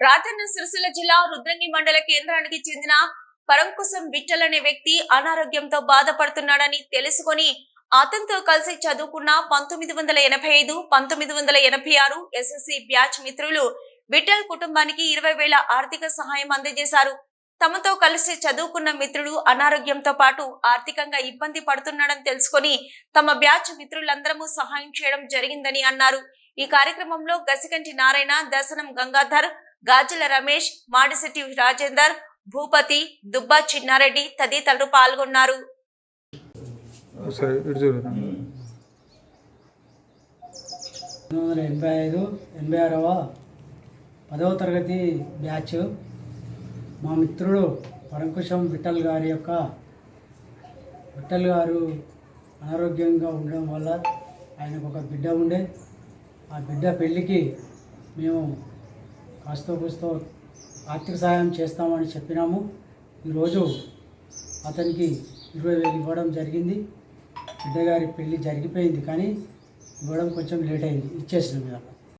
రాజన్న సిరిసిల్ల జిల్లా రుద్రంగి మండల కేంద్రానికి చెందిన పరంకుశం విఠల్ అనే వ్యక్తి అనారోగ్యంతో బాధపడుతున్నాడని తెలుసుకొని అతనితో కలిసి చదువుకున్న పంతొమ్మిది వందల ఎనభై ఐదు పంతొమ్మిది వందల ఎనభై ఆరు ఎస్ఎస్సి బ్యాచ్ మిత్రులు విఠల్ కుటుంబానికి ఇరవై వేల ఆర్థిక సహాయం అందజేశారు. తమతో కలిసి చదువుకున్న మిత్రుడు అనారోగ్యంతో పాటు ఆర్థికంగా ఇబ్బంది పడుతున్నాడని తెలుసుకొని తమ బ్యాచ్ మిత్రులందరము సహాయం చేయడం జరిగిందని అన్నారు. ఈ కార్యక్రమంలో గసికంటి నారాయణ దర్శనం గంగాధర్ గాజుల రమేష్ మాడిశెట్టి రాజేందర్ భూపతి దుబ్బా చిన్నారెడ్డి తదితరులు పాల్గొన్నారు. ఎనభై ఐదు ఎనభై ఆరవ పదవ తరగతి బ్యాచ్ మా మిత్రుడు పరంకుశం విఠల్ గారి యొక్క విఠల్ గారు అనారోగ్యంగా ఉండడం వల్ల ఆయనకు ఒక బిడ్డ ఉండే. ఆ బిడ్డ పెళ్ళికి మేము కాస్తో కూస్తో ఆర్థిక సహాయం చేస్తామని చెప్పినాము. ఈరోజు అతనికి ఇరవై వేలు ఇవ్వడం జరిగింది. బిడ్డగారి పెళ్ళి జరిగిపోయింది కానీ ఇవ్వడం కొంచెం లేట్ అయింది. ఇచ్చేసినాం ఇవాళ